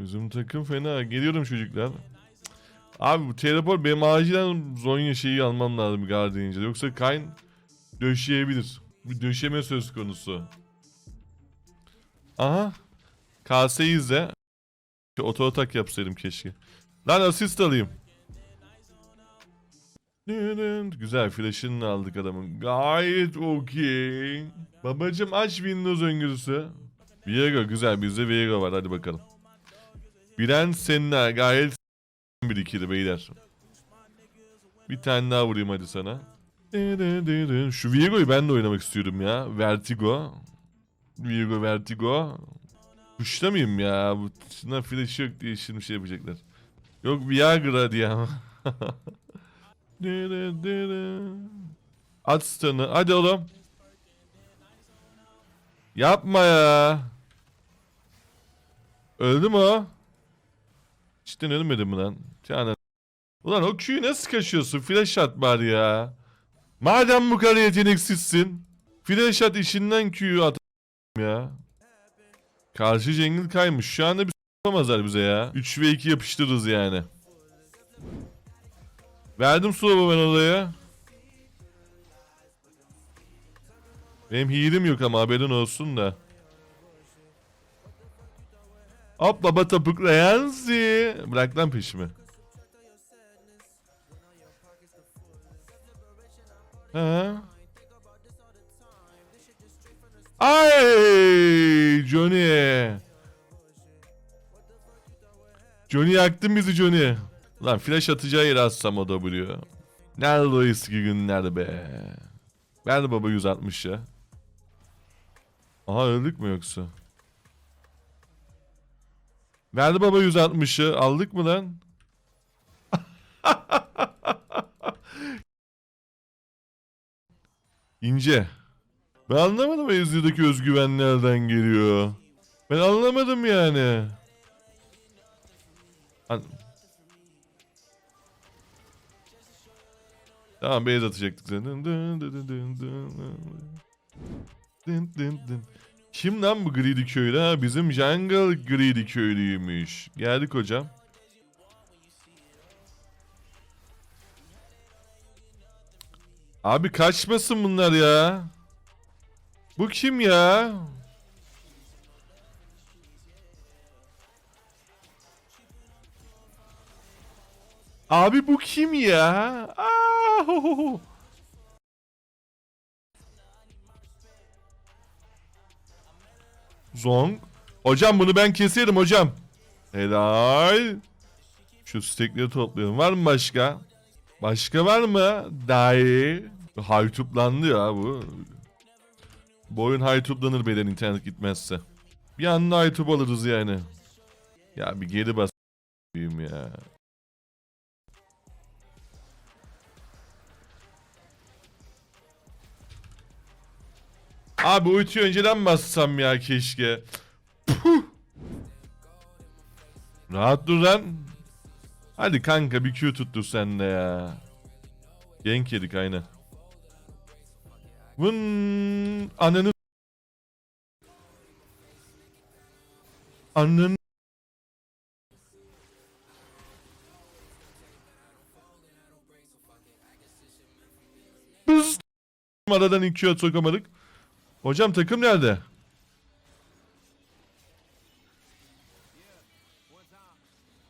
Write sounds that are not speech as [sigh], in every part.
Bizim takım fena. Geliyorum çocuklar. Abi bu teleport benim acilen Zonya şeyi almam lazım Guardian'ca. Yoksa Kayn döşeyebilir. Bir döşeme söz konusu. Aha. Kaseyi izle. Oto atak yapsaydım keşke. Lan asist alayım. Güzel flash'ını aldık adamın. Gayet okey. Babacım aç Windows öngörüsü. Viego güzel bizde Viego var hadi bakalım. Biren Senna gayet bir ikili beyler. Bir tane daha vurayım hadi sana. Şu Viego'yu ben de oynamak istiyorum ya. Vertigo. Viego Vertigo. Kuşta mıyım ya? Bu şuna flash yok diye şimdi şey yapacaklar. Yok Viagra diye ama. [laughs] At stun'ı. Hadi oğlum. Yapma ya. Öldü mü o? Cidden ölmedi mi lan? Yani. Ulan o Q'yu nasıl kaşıyorsun? Flash at bari ya. Madem bu kadar yeteneksizsin. Flash at işinden Q'yu at ya. Karşı Cengiz kaymış. Şu anda bir yapamazlar bize ya. 3 ve 2 yapıştırırız yani. Verdim slow'u ben odaya. Benim heal'im yok ama haberin olsun da. Hop baba topuklayansi. Bırak lan peşimi. Ha? Ay Johnny. Johnny yaktın bizi Johnny. Lan flash atacağı yere atsam o W. Nerede o eski günler be. Ver baba 160 ya. Aha öldük mü yoksa? Verdi baba 160'ı. Aldık mı lan? [laughs] İnce. Ben anlamadım Ezreal'daki özgüven nereden geliyor. Ben anlamadım yani. An- Tamam beyaz atacaktık zaten. Dın dın dın dın dın. Dın dın dın. Kim lan bu Greedy köylü ha? Bizim Jungle Greedy köylüymüş. Geldik hocam. Abi kaçmasın bunlar ya. Bu kim ya? Abi bu kim ya? Aa, ho, ho, ho. Zong. Hocam bunu ben keserim hocam. Helal. Şu stekleri toplayalım. Var mı başka? Başka var mı? Dahi. Haytuplandı ya bu. Bu oyun haytuplanır beden internet gitmezse. Bir anda haytup alırız yani. Ya bir geri bas ya. Abi ultiyi önceden bassam ya keşke. Puh. Rahat dur lan. Hadi kanka bir Q tuttur sen de ya. Genk yedik aynen. Vın ananı Ananı Biz aradan iki at sokamadık. Hocam takım nerede?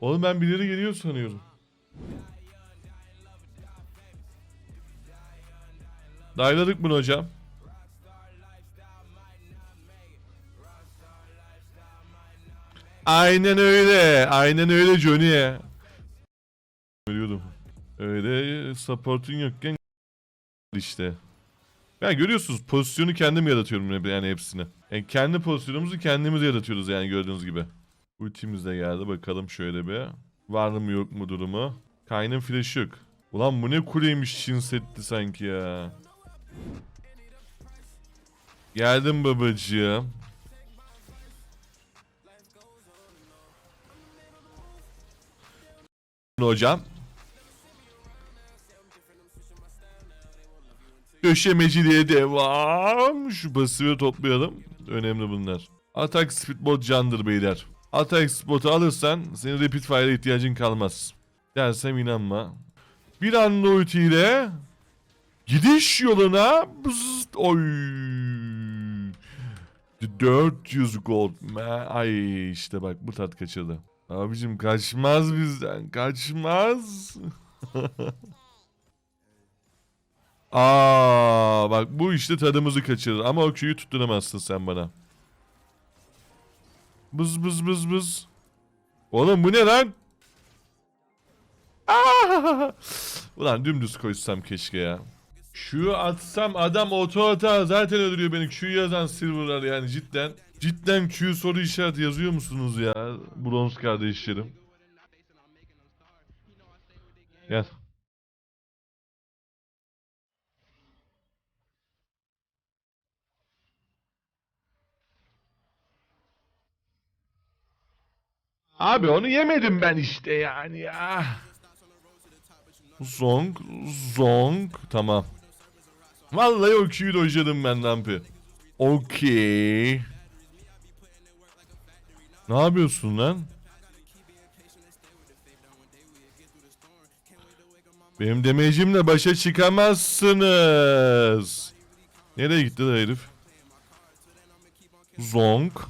Oğlum ben birileri geliyor sanıyorum. Dayladık bunu hocam. Aynen öyle. Aynen öyle Johnny. Ölüyordum. Öyle support'un yokken işte. Yani görüyorsunuz pozisyonu kendim yaratıyorum yani hepsini. Yani kendi pozisyonumuzu kendimiz yaratıyoruz yani gördüğünüz gibi. Ultimiz de geldi bakalım şöyle bir. Var mı yok mu durumu. Kaynın flash'ı yok. Ulan bu ne kuleymiş Çin setti sanki ya. Geldim babacığım. Hocam. Döşemeciliğe devam. Şu pasifi toplayalım. Önemli bunlar. Atak speedbot candır beyler. Attack spotu alırsan senin rapid fire'a ihtiyacın kalmaz. Dersem inanma. Bir anda ultiyle gidiş yoluna bızzt, oy 400 gold. Ay işte bak bu tat kaçırdı. Abicim kaçmaz bizden kaçmaz. [laughs] Aa bak bu işte tadımızı kaçırır ama o köyü tutturamazsın sen bana. Bız bız bız bız. Oğlum bu ne lan? Aa! [laughs] Ulan dümdüz koşsam keşke ya. Şu atsam adam oto atar zaten öldürüyor beni. Q yazan silverlar yani cidden. Cidden Q soru işareti yazıyor musunuz ya? Bronz kardeşlerim. Gel. Abi onu yemedim ben işte yani ya. Zonk, zonk. Tamam. Vallahi o Q'yu dojladım ben Lampi. Okey. Ne yapıyorsun lan? Benim demecimle başa çıkamazsınız. Nereye gitti lan herif? Zonk. [laughs]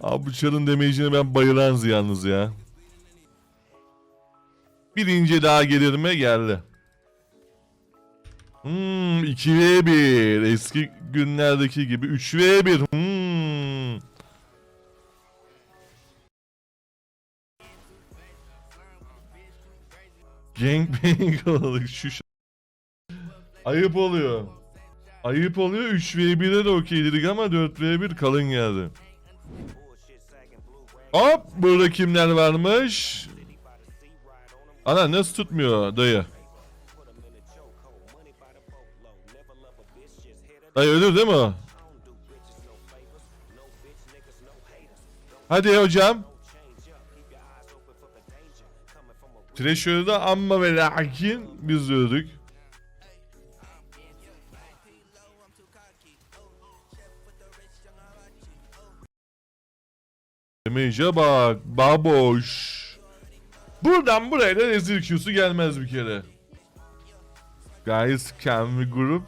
Abi bu çarın demecine ben bayılan yalnız ya. Birinci daha gelir mi? Geldi. Hmm, 2v1. Eski günlerdeki gibi 3v1. Hmm. Gangbang olduk şu Ayıp oluyor. Ayıp oluyor 3v1'e de okey dedik ama 4v1 kalın geldi. Hop burada kimler varmış? Ana nasıl tutmuyor dayı? Dayı ölür değil mi? Hadi hocam. Treasure'da amma ve lakin biz öldük. Damage'e bak. Baboş. Buradan buraya da rezil Q'su gelmez bir kere. Guys can we group?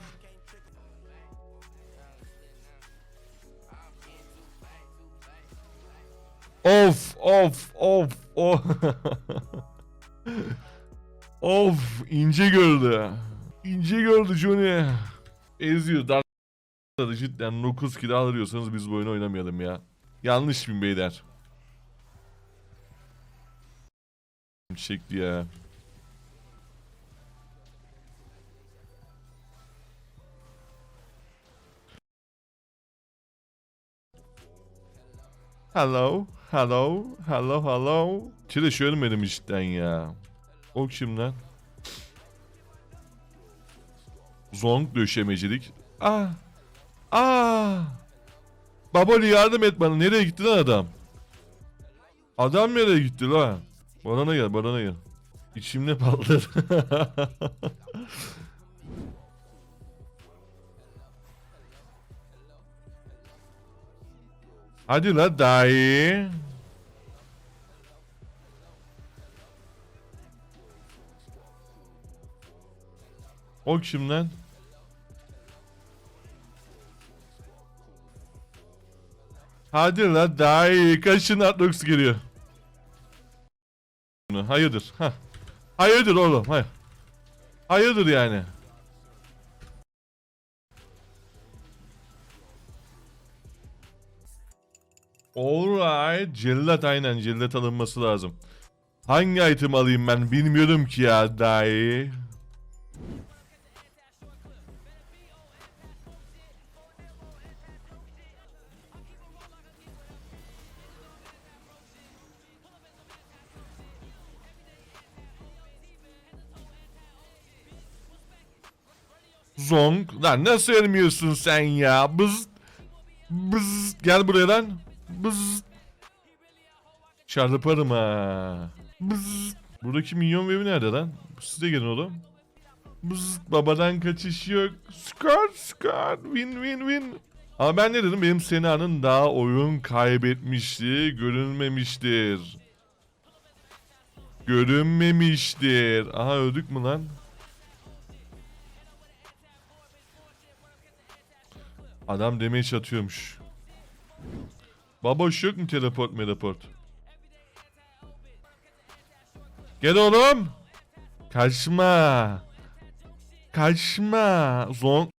Of of of of. [laughs] of ince gördü. İnce gördü Johnny. Eziyor. Dar cidden 9 kilo alıyorsanız biz bu oyunu oynamayalım ya. Yanlış bin beyler. Çekti ya. Hello, hello, hello, hello. Çile görmedim cidden ya. O kim lan? Zonk döşemecilik. Ah, ah. Babali yardım et bana. Nereye gitti lan adam? Adam nereye gitti lan? Bana gel, bana gel. İçimde patladı. [laughs] Hadi la dayı. O kim? Hadi la dayı. Kaçın Atlox geliyor. Hayırdır? Ha. Hayırdır oğlum? Hayır. Hayırdır yani? Alright. Cellat aynen. Cellat alınması lazım. Hangi item alayım ben bilmiyorum ki ya dayı. Zonk. Lan nasıl ölmüyorsun sen ya? Bız. Bız. Gel buraya lan. Bız. Çarparım ha. Bız. Buradaki minyon wave'i nerede lan? Siz de gelin oğlum. Bız. Babadan kaçış yok. Scar scar. Win win win. Ama ben ne dedim? Benim Sena'nın daha oyun kaybetmişti, görünmemiştir. Görünmemiştir. Aha öldük mü lan? Adam damage atıyormuş. Baboş yok mu teleport meleport? Gel oğlum. Kaçma. Kaçma. Zon.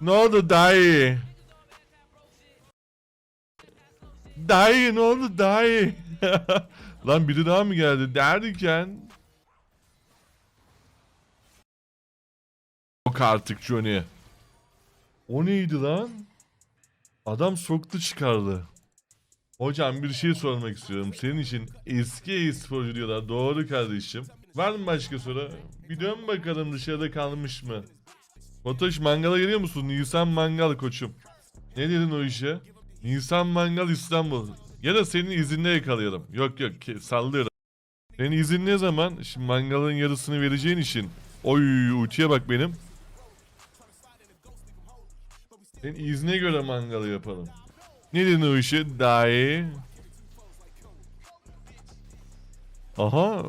Ne oldu dayı? Dayı ne oldu dayı? [laughs] Lan biri daha mı geldi derken? Artık Johnny. O neydi lan? Adam soktu çıkardı. Hocam bir şey sormak istiyorum. Senin için eski e-sporcu diyorlar. Doğru kardeşim. Var mı başka soru? Bir dön bakalım dışarıda kalmış mı? Fotoş mangala geliyor musun? Nisan mangal koçum. Ne dedin o işe? Nisan mangal İstanbul. Ya da senin izinle yakalayalım. Yok yok sallıyorum. Senin izin ne zaman? Şimdi mangalın yarısını vereceğin için. Oy ultiye bak benim. Senin izne göre mangalı yapalım. Ne dedin o işe? Dahi. Aha.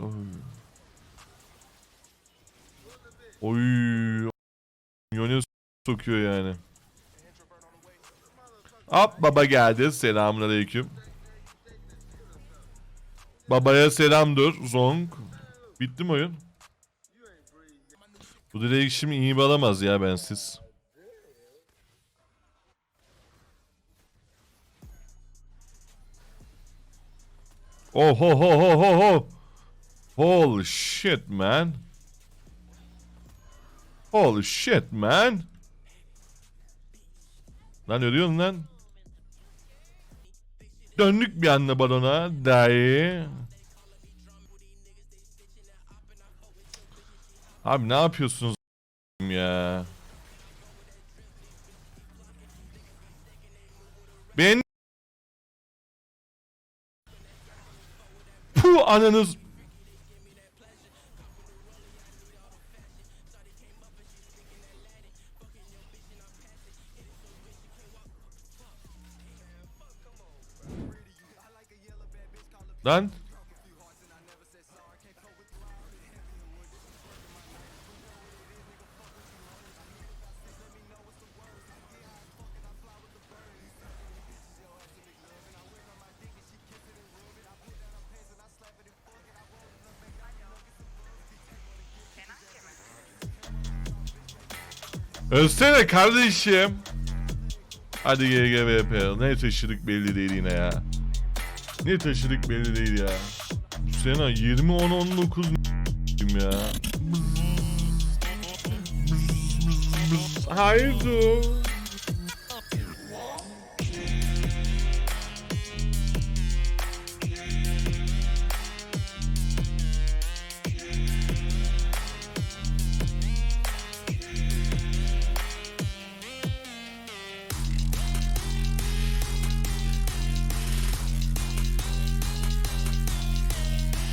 Oy. Yone sokuyor yani. Hop baba geldi. Selamünaleyküm. Babaya selamdır. Zonk. Bitti mi oyun? Bu direkt şimdi iyi balamaz ya bensiz. Oh ho ho ho ho ho. Holy shit man. Holy shit man. Lan ölüyorsun lan. Döndük bir anda balona. Dayı. Abi ne yapıyorsunuz ya? Ben Puh ananız. Lan Ölsene kardeşim. Hadi GGVP. Ne taşıdık belli değil yine ya. Ne taşıdık belli değil ya. Sena 20 10 19 ya. Haydi.